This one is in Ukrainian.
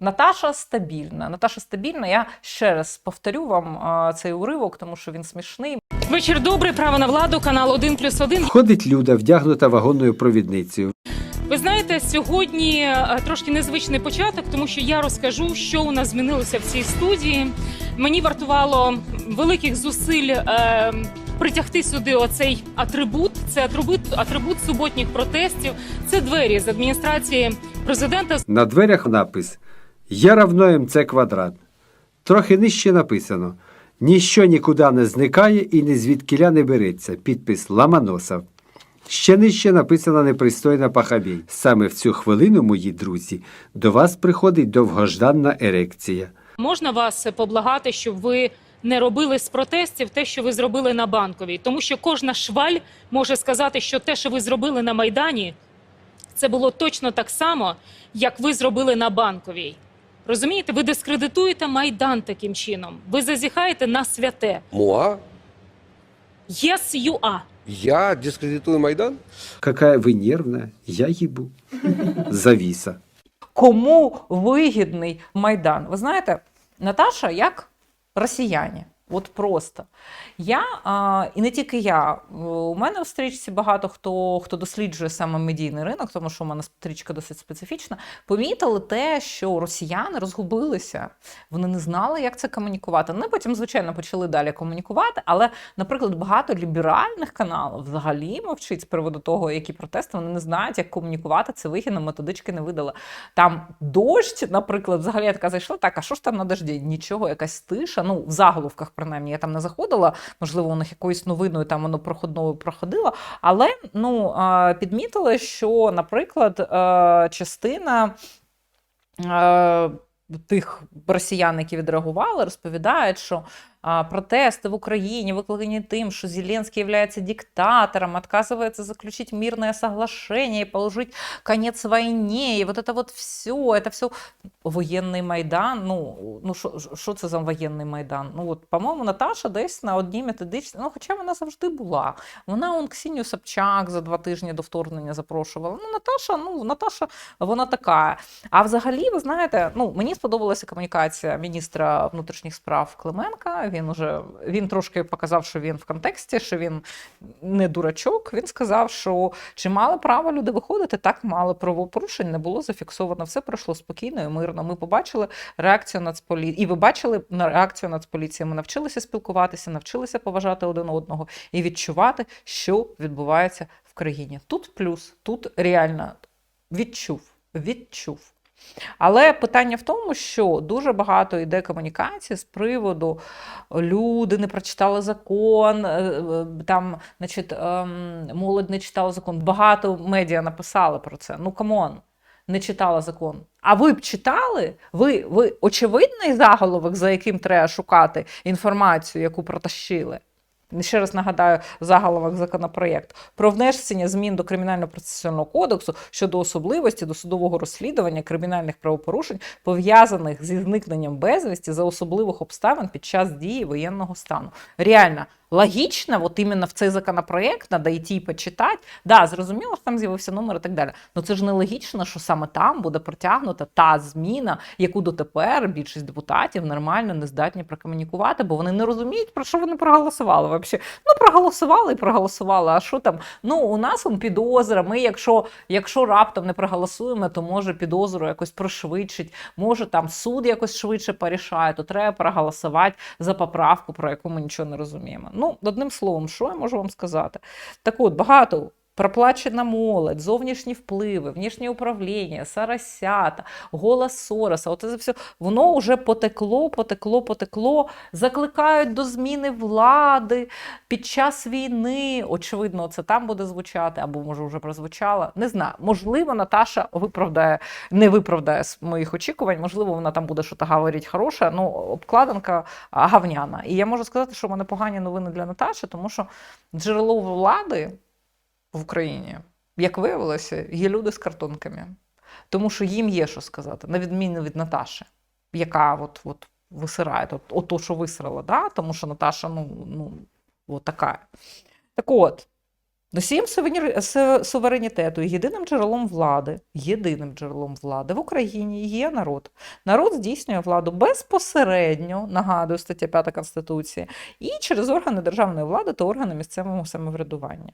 Наташа стабільна. Наташа стабільна. Я ще раз повторю вам а, цей уривок, тому що він смішний. Вечір добрий, право на владу, канал 1 плюс 1. Входить Люда, вдягнута вагонною провідницею. Ви знаєте, сьогодні е, трошки незвичний початок, тому що я розкажу, що у нас змінилося в цій студії. Мені вартувало великих зусиль е, притягти сюди оцей атрибут. Це атрибут, атрибут суботніх протестів. Це двері з адміністрації президента. На дверях напис Я равно МЦ квадрат. Трохи нижче написано Ніщо нікуди не зникає і ні звідкіля не береться. Підпис Ламаносов. Ще нижче написана непристойна пахабій. Саме в цю хвилину, мої друзі, до вас приходить довгожданна ерекція. Можна вас поблагати, щоб ви не робили з протестів те, що ви зробили на банковій, тому що кожна шваль може сказати, що те, що ви зробили на майдані, це було точно так само, як ви зробили на банковій. Розумієте, ви дискредитуєте майдан таким чином. Ви зазіхаєте на святе. Муа? Yes, you are. Я дискредитую Майдан? Какая ви нервна, я їбу. Завіса. Кому вигідний майдан? Ви знаєте, Наташа як росіяни. От просто. Я, і не тільки я, у мене в стрічці багато хто, хто досліджує саме медійний ринок, тому що у мене стрічка досить специфічна, помітили те, що росіяни розгубилися, вони не знали, як це комунікувати. Вони потім, звичайно, почали далі комунікувати, але, наприклад, багато ліберальних каналів взагалі мовчить з приводу того, які протести, вони не знають, як комунікувати, це вигідно, методички не видали. Там дощ, наприклад, взагалі я така зайшла, так, а що ж там на дожді? Нічого, якась тиша, ну, в заголовках, принаймні, я там не заходила, можливо, у них якоюсь новиною там воно проходною проходило. Але ну, підмітили, що, наприклад, е, частина. е, Тих росіян, які відреагували, розповідають, що а, протести в Україні викликані тим, що Зеленський є диктатором, отказывается заключить мирное соглашение и положить конец войне, и вот это вот все, это все воєнний майдан. Ну, ну що, що це за воєнний майдан? Ну, от, по-моєму, Наташа десь на одній методичці, ну, хоча вона завжди була. Вона он Ксенію Собчак за два тижні до вторгнення запрошувала. Ну, Наташа, ну, Наташа, вона така. А взагалі, ви знаєте, ну, мені сподобалася комунікація міністра внутрішніх справ Клименка. Він уже він трошки показав, що він в контексті, що він не дурачок. Він сказав, що чи мали право люди виходити, так мали правопорушень, не було зафіксовано. Все пройшло спокійно і мирно. Ми побачили реакцію Нацполіції. І ви бачили на реакцію Нацполіції. Ми навчилися спілкуватися, навчилися поважати один одного і відчувати, що відбувається в країні. Тут плюс, тут реально відчув, відчув. Але питання в тому, що дуже багато йде комунікації з приводу люди не прочитали закон, е, е, там, значить, ем, молодь не читала закон. Багато медіа написали про це. Ну камон, не читала закон. А ви б читали? Ви, ви очевидний заголовок, за яким треба шукати інформацію, яку протащили? Ще раз нагадаю заголовок законопроєкту про внесення змін до кримінально процесуального кодексу щодо особливості досудового розслідування кримінальних правопорушень, пов'язаних зі зникненням безвісті за особливих обставин під час дії воєнного стану. Реально. Логічно, от іменно в цей законопроект треба йти і почитати. Да, зрозуміло, що там з'явився номер і так далі. Ну це ж не логічно, що саме там буде протягнута та зміна, яку дотепер більшість депутатів нормально не здатні прокомунікувати, бо вони не розуміють, про що вони проголосували. Вообще. Ну, проголосували і проголосували. А що там? Ну, у нас он підозра. Ми, якщо, якщо раптом не проголосуємо, то може підозру якось пришвидшить, може там суд якось швидше порішає, то треба проголосувати за поправку, про яку ми нічого не розуміємо. Ну, одним словом, що я можу вам сказати? Так от, багато. Проплачена молодь, зовнішні впливи, внішнє управління, Сарасята, голос Сороса. От це все воно вже потекло, потекло, потекло. Закликають до зміни влади під час війни. Очевидно, це там буде звучати, або може вже прозвучало. Не знаю. Можливо, Наташа виправдає, не виправдає моїх очікувань. Можливо, вона там буде щось говорити хороше. Ну, обкладинка гавняна. І я можу сказати, що в мене погані новини для Наташі, тому що джерело влади в Україні, як виявилося, є люди з картонками, тому що їм є що сказати, на відміну від Наташі, яка от от висирає от, от то, що висрала, да? тому що Наташа ну, ну, от така. Так от, носієм суверенітету і єдиним джерелом влади, єдиним джерелом влади в Україні є народ. Народ здійснює владу безпосередньо, нагадую, стаття 5 Конституції, і через органи державної влади та органи місцевого самоврядування.